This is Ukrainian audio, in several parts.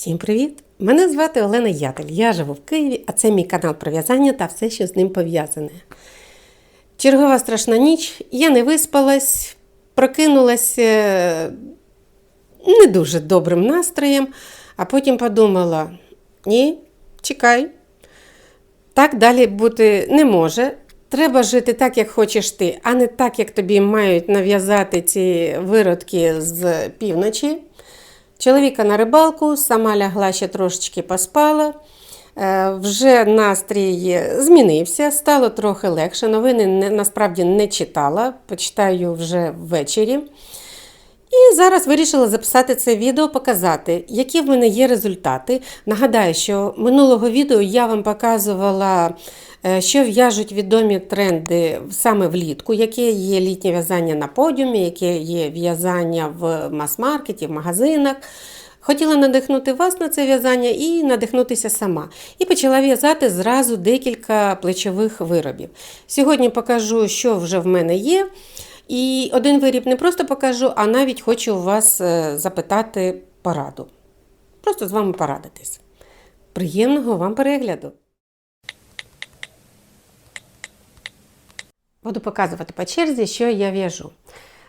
Всім привіт! Мене звати Олена Ятель. Я живу в Києві, а це мій канал про в'язання та все, що з ним пов'язане. Чергова страшна ніч, я не виспалась, прокинулася не дуже добрим настроєм, а потім подумала: ні, чекай, так далі бути не може. Треба жити так, як хочеш ти, а не так, як тобі мають нав'язати ці виродки з півночі. Чоловіка на рибалку, сама лягла ще трошечки поспала. Е, Вже настрій змінився, стало трохи легше. Новини насправді не читала, почитаю вже ввечері. І зараз вирішила записати це відео, показати, які в мене є результати. Нагадаю, що минулого відео я вам показувала, е, що в'яжуть відомі тренди саме влітку, яке є літнє в'язання на подіумі, яке є в'язання в мас-маркеті, в магазинах. Хотіла надихнути вас на це в'язання і надихнутися сама. І почала в'язати зразу декілька плечових виробів. Сьогодні покажу, що вже в мене є. І один виріб не просто покажу, а навіть хочу вас е, запитати пораду. Просто з вами порадитись. Приємного вам перегляду! Буду показувати по черзі, що я в'яжу.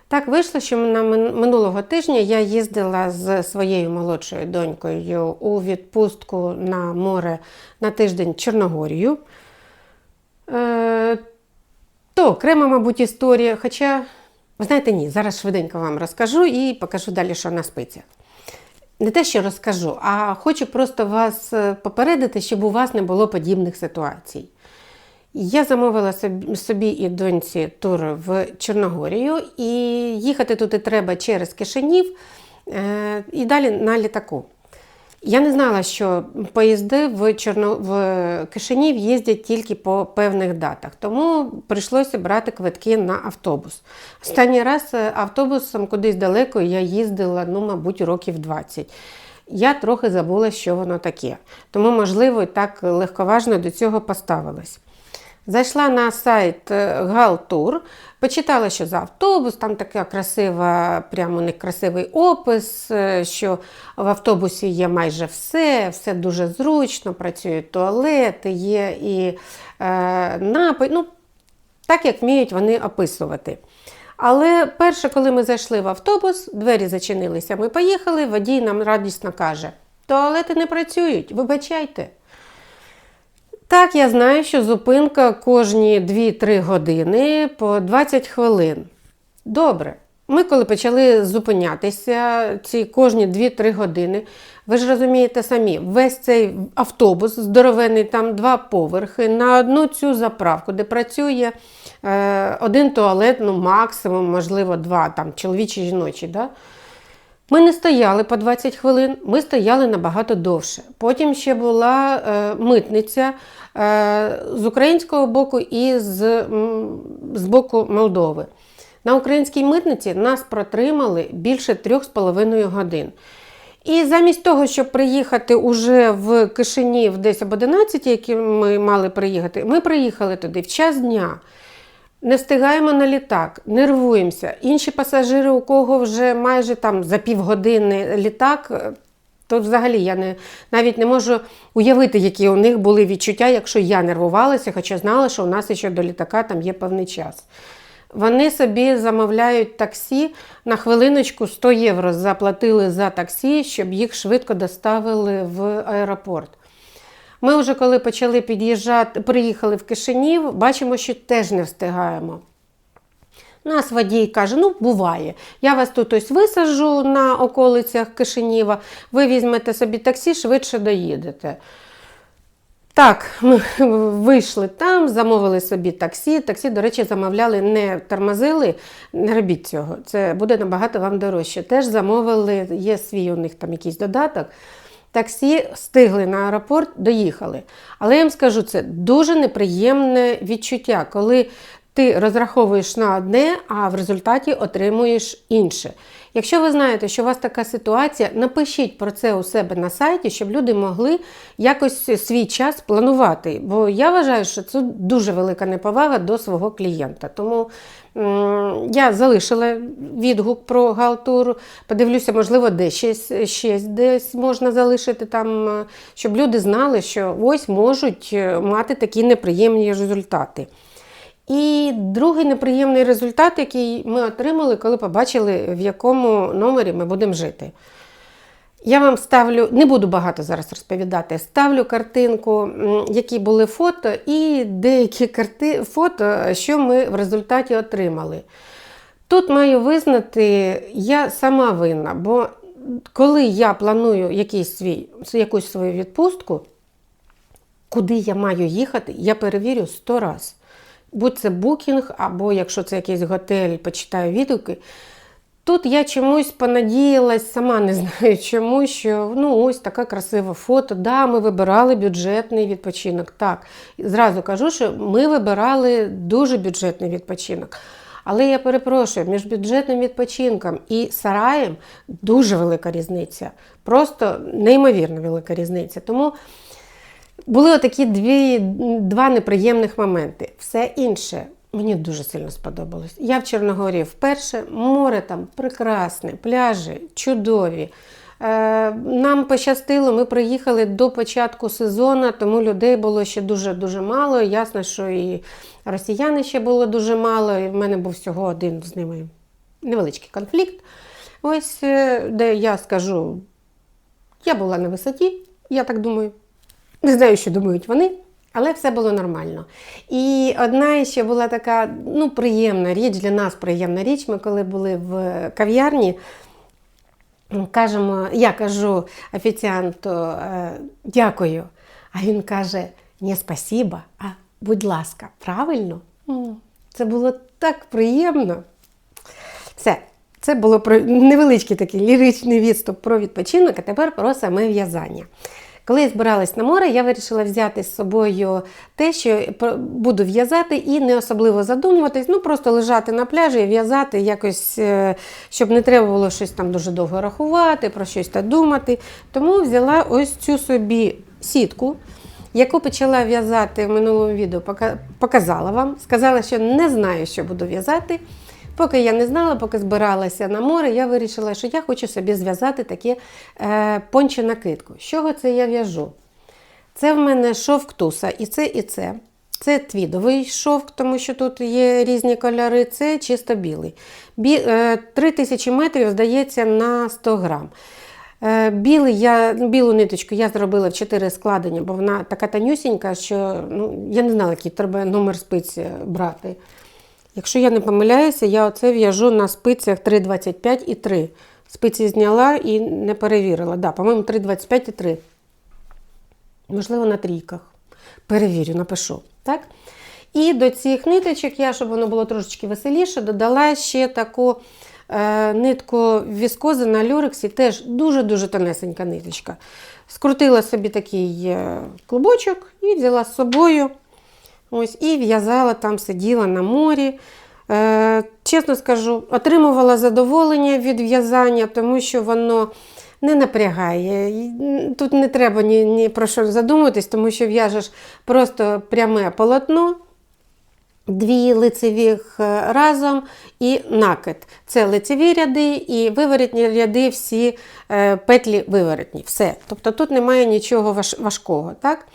Так вийшло, що на минулого тижня я їздила з своєю молодшою донькою у відпустку на море на тиждень Чорногорію. То окрема, мабуть, історія. Хоча, ви знаєте, ні, зараз швиденько вам розкажу і покажу далі, що на спицях. Не те, що розкажу, а хочу просто вас е, попередити, щоб у вас не було подібних ситуацій. Я замовила собі- собі і доньці тур в Чорногорію, і їхати туди треба через Кишинів е, і далі на літаку. Я не знала, що поїзди в, Чорно... в Кишинів їздять тільки по певних датах, тому прийшлося брати квитки на автобус. Останній раз е, автобусом кудись далеко я їздила, ну, мабуть, років 20. Я трохи забула, що воно таке. Тому, можливо, так легковажно до цього поставилась. Зайшла на сайт е, Галтур, почитала, що за автобус, там така красива, прямо у них красивий опис, е, що в автобусі є майже все, все дуже зручно, працюють туалети, є і е, напій. Ну, так як вміють вони описувати. Але перше, коли ми зайшли в автобус, двері зачинилися, ми поїхали, водій нам радісно каже: туалети не працюють, вибачайте. Так, я знаю, що зупинка кожні 2-3 години по 20 хвилин. Добре. Ми, коли почали зупинятися, ці кожні 2-3 години, ви ж розумієте самі, весь цей автобус здоровений, там два поверхи, на одну цю заправку, де працює е, один туалет, ну максимум, можливо, два, там чоловічі жіночі. Да? Ми не стояли по 20 хвилин, ми стояли набагато довше. Потім ще була е, митниця е, з українського боку і з, з боку Молдови. На українській митниці нас протримали більше 3,5 годин. І замість того, щоб приїхати уже в Кишинів десь об 11, які ми мали приїхати, ми приїхали туди в час дня. Не встигаємо на літак, нервуємося. Інші пасажири, у кого вже майже там за півгодини літак, е, то взагалі я не, навіть не можу уявити, які у них були відчуття, якщо я нервувалася, хоча знала, що у нас ще до літака там є певний час. Вони собі замовляють таксі на хвилиночку 100 євро заплатили за таксі, щоб їх швидко доставили в аеропорт. Ми вже коли почали під'їжджати, приїхали в Кишинів, бачимо, що теж не встигаємо. Нас водій каже: ну, буває. Я вас тут ось висаджу на околицях Кишиніва, ви візьмете собі таксі, швидше доїдете. Так, ми вийшли там, замовили собі таксі. Таксі, до речі, замовляли, не тормозили, не робіть цього. Це буде набагато вам дорожче. Теж замовили, є свій у них там якийсь додаток. Таксі встигли на аеропорт, доїхали. Але я вам скажу, це дуже неприємне відчуття, коли ти розраховуєш на одне, а в результаті отримуєш інше. Якщо ви знаєте, що у вас така ситуація, напишіть про це у себе на сайті, щоб люди могли якось свій час планувати. Бо я вважаю, що це дуже велика неповага до свого клієнта. Тому я залишила відгук про галтур. Подивлюся, можливо, де ще, ще десь можна залишити там, е, щоб люди знали, що ось можуть е, мати такі неприємні результати. І другий неприємний результат, який ми отримали, коли побачили, в якому номері ми будемо жити. Я вам ставлю, не буду багато зараз розповідати, ставлю картинку, які були фото, і деякі карти, фото, що ми в результаті отримали. Тут маю визнати, я сама винна, бо коли я планую якийсь свій, якусь свою відпустку, куди я маю їхати, я перевірю 100 разів. Будь це букінг, або якщо це якийсь готель, почитаю відгуки. Тут я чомусь понадіялась, сама не знаю чому, що ну ось таке красиве фото. Да, ми вибирали бюджетний відпочинок. Так, зразу кажу, що ми вибирали дуже бюджетний відпочинок. Але я перепрошую, між бюджетним відпочинком і сараєм дуже велика різниця. Просто неймовірно велика різниця. Тому були отакі дві, два неприємних моменти. Все інше мені дуже сильно сподобалось. Я в Чорногорії вперше, море там прекрасне, пляжі чудові. Е, Нам пощастило, ми приїхали до початку сезону, тому людей було ще дуже-дуже мало. Ясно, що і росіяни ще було дуже мало, і в мене був всього один з ними невеличкий конфлікт. Ось е, де я скажу, я була на висоті, я так думаю. Не знаю, що думають вони, але все було нормально. І одна ще була така ну, приємна річ, для нас приємна річ. Ми коли були в кав'ярні, кажемо, я кажу офіціанту е, дякую. А він каже: не спасіба, а будь ласка, правильно? Це було так приємно. Все. Це було про невеличкий такий ліричний відступ про відпочинок, а тепер про саме в'язання. Коли я збиралась на море, я вирішила взяти з собою те, що буду в'язати, і не особливо задумуватись, ну просто лежати на пляжі і в'язати якось, е, щоб не треба було щось там дуже довго рахувати, про щось та думати. Тому взяла ось цю собі сітку. Яку почала в'язати в минулому відео, показала вам. Сказала, що не знаю, що буду в'язати. Поки я не знала, поки збиралася на море, я вирішила, що я хочу собі зв'язати таке е, накидку. З чого це я в'яжу? Це в мене шовк туса, і це, і це. Це твідовий шовк, тому що тут є різні кольори, це чисто білий. Бі, е, 3000 метрів, здається, на 100 грам. Е, білий я, Білу ниточку я зробила в 4 складення, бо вона така танюсінька, що ну, я не знала, який треба номер спиці брати. Якщо я не помиляюся, я оце в'яжу на спицях 3,25 і 3. Спиці зняла і не перевірила. Да, По-моєму, 3,25 і 3. Можливо, на трійках. Перевірю, напишу. Так? І до цих ниточок я, щоб воно було трошечки веселіше, додала ще таку е, нитку віскози на люрексі, теж дуже-дуже тонесенька ниточка. Скрутила собі такий е, клубочок і взяла з собою. Ось, І в'язала там, сиділа на морі. Е, Чесно скажу, отримувала задоволення від в'язання, тому що воно не напрягає. Тут не треба ні, ні про що задумуватись, тому що в'яжеш просто пряме полотно. Дві лицевих е, разом і накид. Це лицеві ряди і виворотні ряди, всі е, петлі виворотні. Все. Тобто тут немає нічого важкого. так?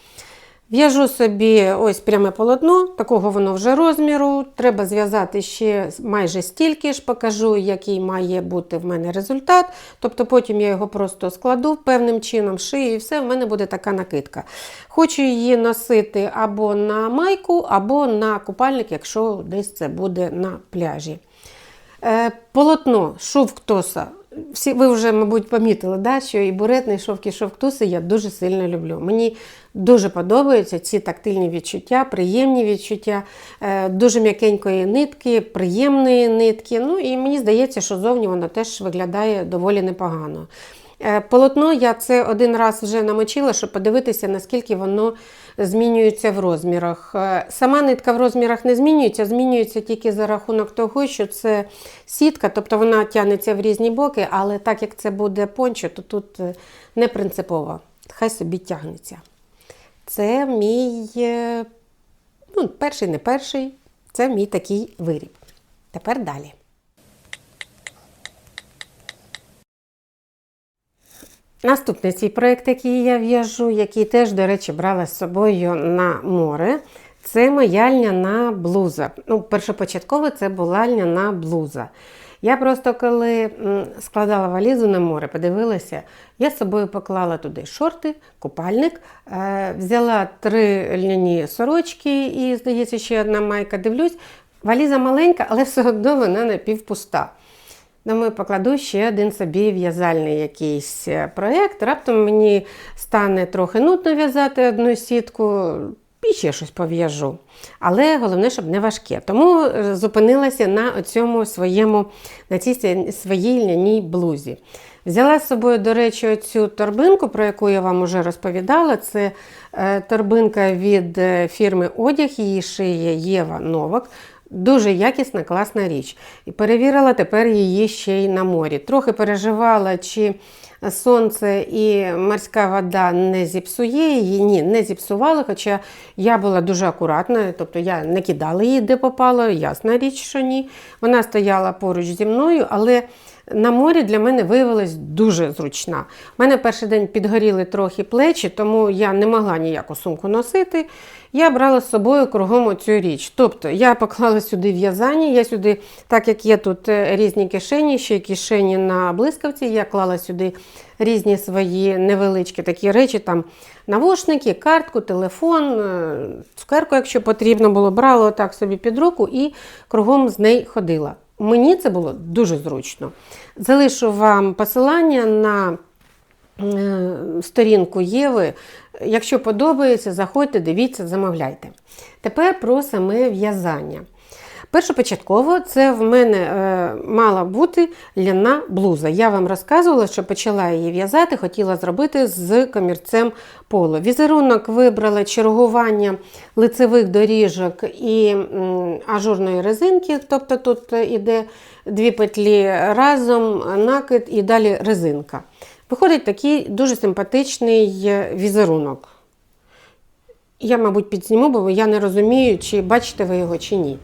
В'яжу собі ось пряме полотно, такого воно вже розміру. Треба зв'язати ще майже стільки ж, покажу, який має бути в мене результат. Тобто потім я його просто складу певним чином, шию, і все, в мене буде така накидка. Хочу її носити або на майку, або на купальник, якщо десь це буде на пляжі. Е, полотно шовктоса всі ви вже, мабуть, помітили, да, що і буретний шовк, і шовктуси я дуже сильно люблю. Мені дуже подобаються ці тактильні відчуття, приємні відчуття, е, дуже м'якенької нитки, приємної нитки. Ну і мені здається, що зовні воно теж виглядає доволі непогано. Е, полотно я це один раз вже намочила, щоб подивитися, наскільки воно змінюються в розмірах. Е, Сама нитка в розмірах не змінюється, змінюється тільки за рахунок того, що це сітка, тобто вона тягнеться в різні боки, але так як це буде пончо, то тут е, не принципово. Хай собі тягнеться. Це мій е, ну, перший, не перший, це мій такий виріб. Тепер далі. Наступний свій проєкт, який я в'яжу, який теж, до речі, брала з собою на море, це моя льняна блуза. Ну, першопочатково це була льняна блуза. Я просто коли складала валізу на море, подивилася, я з собою поклала туди шорти, купальник, е, взяла три льняні сорочки і, здається, ще одна майка. Дивлюсь, валіза маленька, але все одно вона напівпуста. Думаю, покладу ще один собі в'язальний якийсь е, проєкт. Раптом мені стане трохи нудно в'язати одну сітку, і ще щось пов'яжу. Але головне, щоб не важке. Тому е, зупинилася на цьому своєму, на цій своїй льняній блузі. Взяла з собою, до речі, оцю торбинку, про яку я вам вже розповідала. Це е, торбинка від фірми Одяг, її шиє Єва Новак. Дуже якісна, класна річ. І перевірила тепер її ще й на морі. Трохи переживала, чи сонце і морська вода не зіпсує її. Ні, не зіпсували, хоча я була дуже акуратна, тобто я не кидала її, де попало, ясна річ, що ні. Вона стояла поруч зі мною, але на морі для мене виявилась дуже зручна. У мене перший день підгоріли трохи плечі, тому я не могла ніяку сумку носити. Я брала з собою кругом оцю річ. Тобто я поклала сюди в'язання, я сюди, так як є тут е, різні кишені, ще кишені на блискавці, я клала сюди різні свої невеличкі такі речі, там навушники, картку, телефон, е, цукерку, якщо потрібно було, брала отак собі під руку і кругом з нею ходила. Мені це було дуже зручно. Залишу вам посилання на е, сторінку Єви. Якщо подобається, заходьте, дивіться, замовляйте. Тепер про саме в'язання. Першопочатково це в мене е, мала бути ляна блуза. Я вам розказувала, що почала її в'язати, хотіла зробити з комірцем поло. Візерунок вибрала чергування лицевих доріжок і ажурної резинки, тобто тут іде дві петлі разом, накид і далі резинка. Виходить такий дуже симпатичний візерунок. Я, мабуть, підзніму, бо я не розумію, чи бачите ви його чи ні.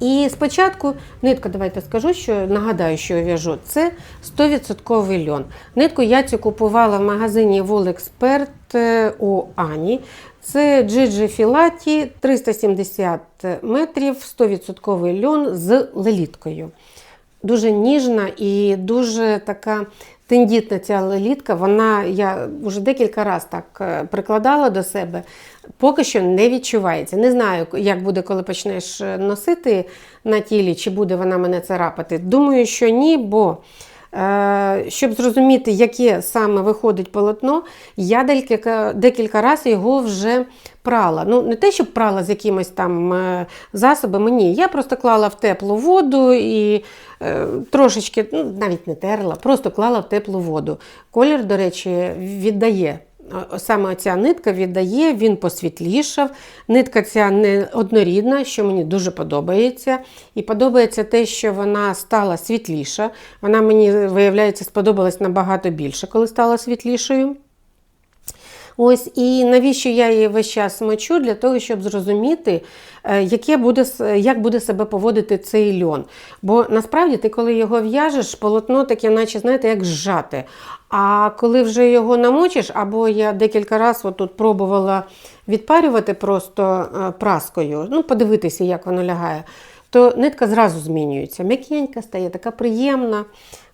І спочатку нитка, давайте скажу, що нагадаю, що я в'яжу, це 100% льон. Нитку я цю купувала в магазині Волексперт у Ані. Це Джиджи Філаті 370 метрів, 100% льон з леліткою. Дуже ніжна і дуже така тендітна ця лелітка. Вона я вже декілька разів так е, прикладала до себе, поки що не відчувається. Не знаю, як буде, коли почнеш е, носити на тілі, чи буде вона мене царапати. Думаю, що ні, бо. Е, Щоб зрозуміти, яке саме виходить полотно, я декілька, декілька разів його вже прала. Ну, не те, щоб прала з якимось там е, засобами, ні. Я просто клала в теплу воду і трошечки, ну, навіть не терла, просто клала в теплу воду. Колір, до речі, віддає. Саме ця нитка віддає, він посвітлішав. Нитка ця не однорідна, що мені дуже подобається. І подобається те, що вона стала світліша. Вона мені, виявляється, сподобалась набагато більше, коли стала світлішою. Ось і навіщо я її весь час мочу? Для того, щоб зрозуміти, е, яке буде, як буде себе поводити цей льон. Бо насправді ти, коли його в'яжеш, полотно таке, наче знаєте, як зжате. А коли вже його намочиш, або я декілька разів тут пробувала відпарювати просто е, праскою, ну, подивитися, як воно лягає, то нитка зразу змінюється. М'якенька стає, така приємна.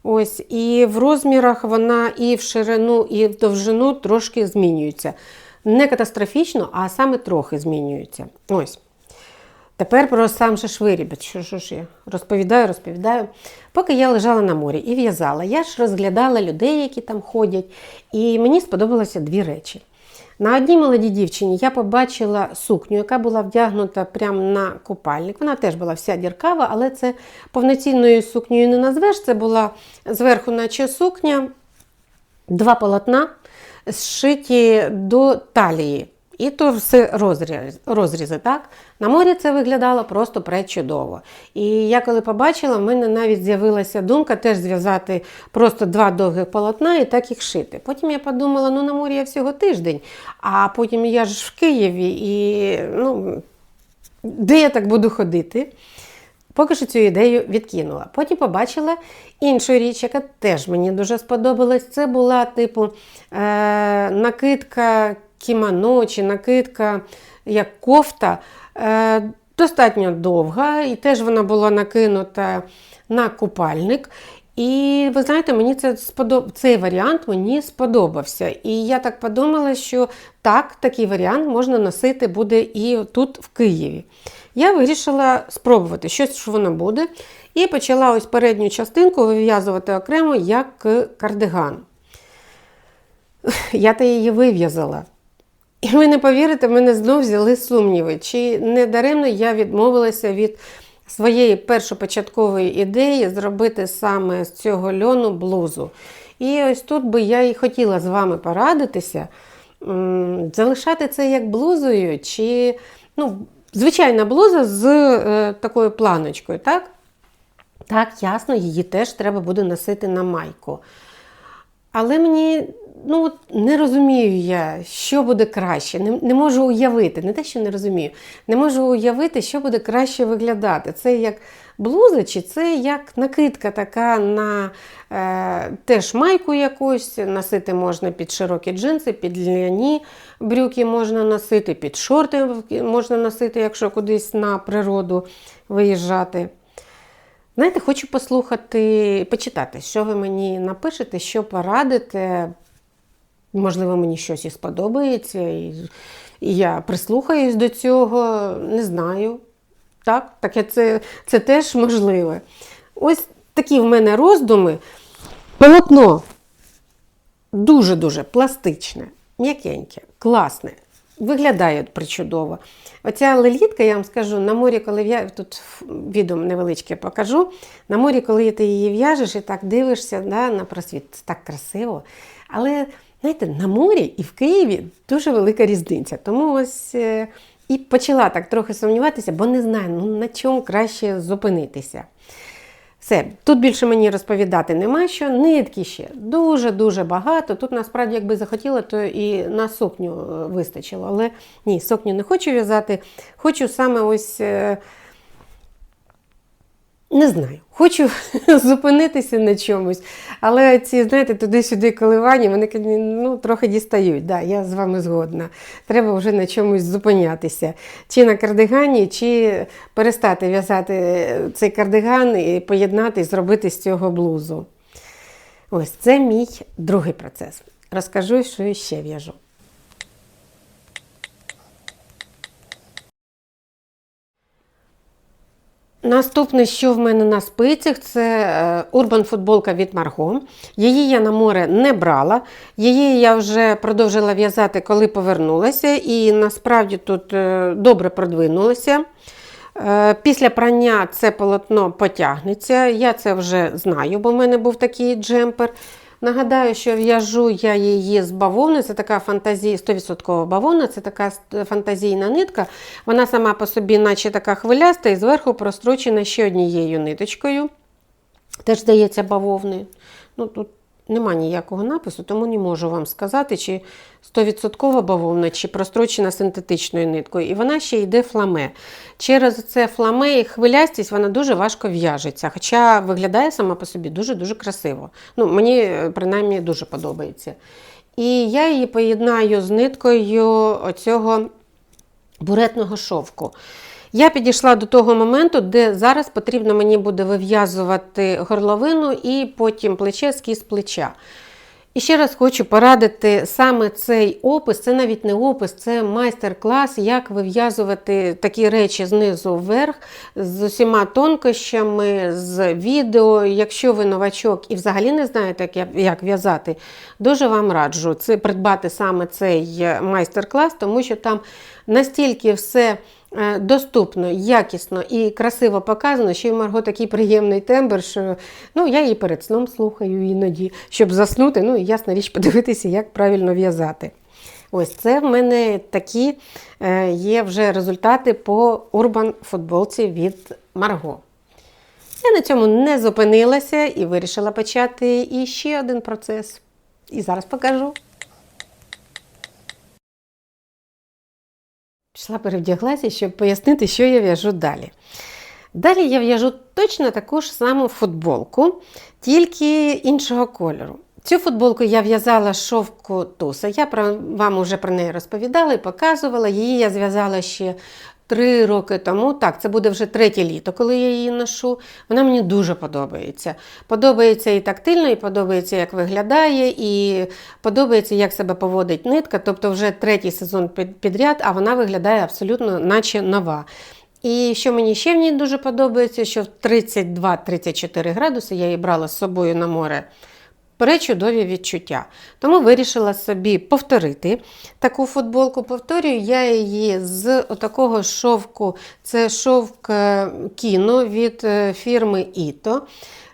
Ось, і в розмірах вона і в ширину, і в довжину трошки змінюється. Не катастрофічно, а саме трохи змінюється. Ось. Тепер про сам. Що, що ж я розповідаю, розповідаю. Поки я лежала на морі і в'язала, я ж розглядала людей, які там ходять, і мені сподобалося дві речі. На одній молодій дівчині я побачила сукню, яка була вдягнута прямо на купальник. Вона теж була вся діркава, але це повноцінною сукнею не назвеш. Це була зверху, наче сукня, два полотна зшиті до талії. І то все розріз, розрізи, так? На морі це виглядало просто пречудово. І я коли побачила, в мене навіть з'явилася думка теж зв'язати просто два довгих полотна і так їх шити. Потім я подумала, ну на морі я всього тиждень, а потім я ж в Києві і ну, де я так буду ходити? Поки що цю ідею відкинула. Потім побачила іншу річ, яка теж мені дуже сподобалась. Це була типу е- накидка кімоно чи накидка як кофта. Е- достатньо довга, і теж вона була накинута на купальник. І ви знаєте, мені це сподоб... цей варіант мені сподобався. І я так подумала, що так, такий варіант можна носити буде і тут, в Києві. Я вирішила спробувати, що ж воно буде. І почала ось передню частинку вив'язувати окремо як кардиган. Я та її вив'язала. І ви не повірите, мене знов взяли сумніви. Чи не даремно я відмовилася від своєї першопочаткової ідеї зробити саме з цього льону блузу. І ось тут би я і хотіла з вами порадитися, залишати це як блузою, чи ну, звичайна блуза з е, такою планочкою. так? Так, ясно, її теж треба буде носити на майку. Але мені ну, не розумію я, що буде краще. Не, не можу уявити, не те, що не розумію, не можу уявити, що буде краще виглядати. Це як блуза, чи це як накидка така на е, теж майку якусь. Носити можна під широкі джинси, під ляні брюки можна носити, під шорти можна носити, якщо кудись на природу виїжджати. Знаєте, хочу послухати, почитати, що ви мені напишете, що порадите. Можливо, мені щось і сподобається, і, я прислухаюсь до цього, не знаю. Так, таке це, це теж можливе. Ось такі в мене роздуми. Полотно дуже-дуже пластичне, м'якеньке, класне. Виглядає причудово. Оця лелітка, я вам скажу, на морі, коли я тут відео невеличке покажу, на морі, коли ти її в'яжеш і так дивишся да, на просвіт, так красиво. Але знаєте, на морі і в Києві дуже велика різниця. Тому ось е, і почала так трохи сумніватися, бо не знаю, ну на чому краще зупинитися. Все, тут більше мені розповідати нема що. Нитки ще дуже-дуже багато. Тут насправді, якби захотіла, то і на сукню е, вистачило. Але ні, сукню не хочу в'язати. Хочу саме ось. Е, не знаю, хочу зупинитися на чомусь, але ці, знаєте, туди-сюди коливання, вони ну, трохи дістають. Да, Я з вами згодна. Треба вже на чомусь зупинятися. Чи на кардигані, чи перестати в'язати цей кардиган і поєднати і зробити з цього блузу. Ось це мій другий процес. Розкажу, що ще в'яжу. Наступне, що в мене на спицях, це урбан футболка від Марго. Її я на море не брала. Її я вже продовжила в'язати, коли повернулася, і насправді тут е, добре продвинулася. Е, після прання це полотно потягнеться. Я це вже знаю, бо в мене був такий джемпер. Нагадаю, що в'яжу я її з бавовни, це така фантазія, 100% бавовна, це така фантазійна нитка. Вона сама по собі, наче така хвиляста, і зверху прострочена ще однією ниточкою. Теж здається, бавовною. Ну, Тут Нема ніякого напису, тому не можу вам сказати, чи 100% бавовна, чи прострочена синтетичною ниткою. І вона ще йде фламе. Через це фламе і хвилястість вона дуже важко в'яжеться. Хоча виглядає сама по собі дуже-дуже красиво. Ну, Мені, е, принаймні, дуже подобається. І я її поєднаю з ниткою оцього буретного шовку. Я підійшла до того моменту, де зараз потрібно мені буде вив'язувати горловину і потім плече скіз плеча. І ще раз хочу порадити саме цей опис, це навіть не опис, це майстер-клас, як вив'язувати такі речі знизу вверх, з усіма тонкощами, з відео. Якщо ви новачок і взагалі не знаєте, як в'язати, дуже вам раджу це придбати саме цей майстер-клас, тому що там настільки все. Е, доступно, якісно і красиво показано, що й Марго такий приємний тембр, що ну, я її перед сном слухаю іноді, щоб заснути, ну і ясна річ, подивитися, як правильно в'язати. Ось це в мене такі е, є вже результати по урбан футболці від Марго. Я на цьому не зупинилася і вирішила почати іще один процес. І зараз покажу. Пішла перевдяглася, щоб пояснити, що я в'яжу далі. Далі я в'яжу точно таку ж саму футболку, тільки іншого кольору. Цю футболку я в'язала шовку туса. Я про, вам вже про неї розповідала і показувала. Її я зв'язала ще три роки тому. Так, це буде вже третє літо, коли я її ношу. Вона мені дуже подобається. Подобається і тактильно, і подобається, як виглядає, і подобається, як себе поводить нитка. Тобто вже третій сезон підряд, а вона виглядає абсолютно, наче нова. І що мені ще в ній дуже подобається, що в 32-34 градуси я її брала з собою на море. Пречудові відчуття. Тому вирішила собі повторити таку футболку. Повторюю, я її з такого шовку, це шовк е, кіно від е, фірми Іто.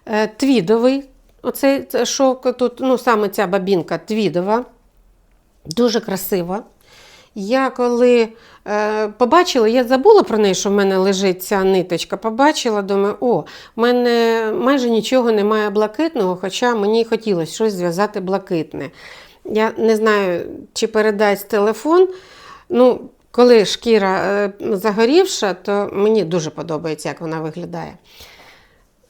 Е, твідовий. Оцей шовк тут, ну саме ця бабінка твідова, дуже красива. Я коли е, побачила, я забула про неї, що в мене лежить ця ниточка. Побачила, думаю, о, в мене майже нічого немає блакитного, хоча мені хотілося щось зв'язати блакитне. Я не знаю, чи передасть телефон. Ну, Коли шкіра е, загорівша, то мені дуже подобається, як вона виглядає.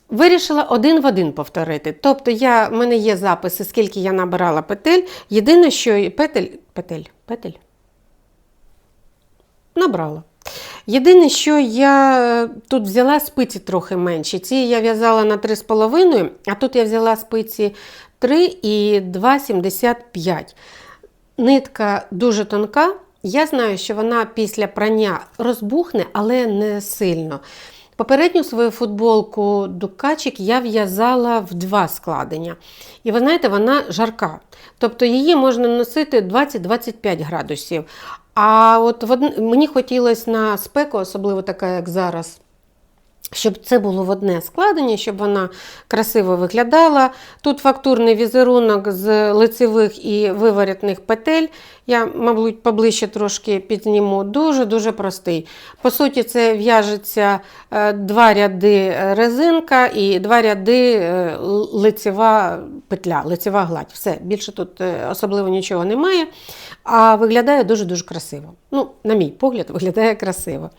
Вирішила один в один повторити. Тобто, я, в мене є записи, скільки я набирала петель. Єдине, що петель, петель, петель набрала. Єдине, що я е, тут взяла спиці трохи менші. Ці я в'язала на 3,5, а тут я взяла спиці 3 і 2,75. Нитка дуже тонка. Я знаю, що вона після прання розбухне, але не сильно. Попередню свою футболку дукачик я в'язала в два складення. І ви знаєте, вона жарка. Тобто її можна носити 20-25 градусів. А от мені хотілося на спеку, особливо така, як зараз. Щоб це було в одне складення, щоб вона красиво виглядала. Тут фактурний візерунок з лицевих і виворітних петель. Я, мабуть, поближче трошки підніму. Дуже-дуже простий. По суті, це в'яжеться е, два ряди резинка і два ряди е, лицева петля, лицева гладь. Все, більше тут е, особливо нічого немає. А виглядає дуже-дуже красиво. Ну, На мій погляд, виглядає красиво.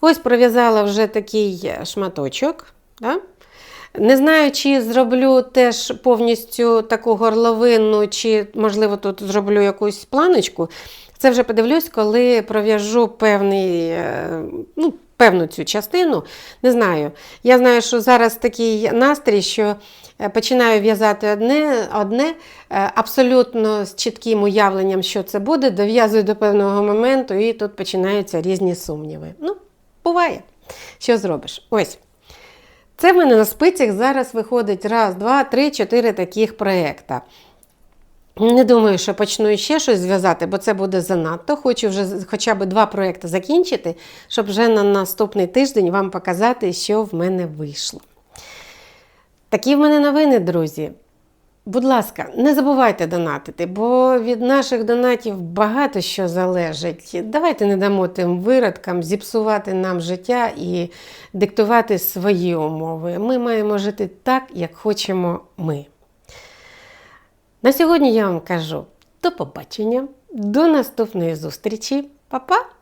Ось пров'язала вже такий шматочок. Да? Не знаю, чи зроблю теж повністю таку горловину, чи, можливо, тут зроблю якусь планочку. Це вже подивлюсь, коли пров'яжу певний, е, ну, певну цю частину. Не знаю. Я знаю, що зараз такий настрій, що е, починаю в'язати одне, одне е, абсолютно з чітким уявленням, що це буде, дов'язую до певного моменту, і тут починаються різні сумніви. Ну, Буває. Що зробиш? Ось. Це в мене на спицях зараз виходить раз, два, три, чотири таких проєкта. Не думаю, що почну ще щось зв'язати, бо це буде занадто. Хочу вже хоча б два проєкти закінчити, щоб вже на наступний тиждень вам показати, що в мене вийшло. Такі в мене новини, друзі. Будь ласка, не забувайте донатити, бо від наших донатів багато що залежить. Давайте не дамо тим виродкам зіпсувати нам життя і диктувати свої умови. Ми маємо жити так, як хочемо ми. На сьогодні я вам кажу до побачення, до наступної зустрічі, Па-па!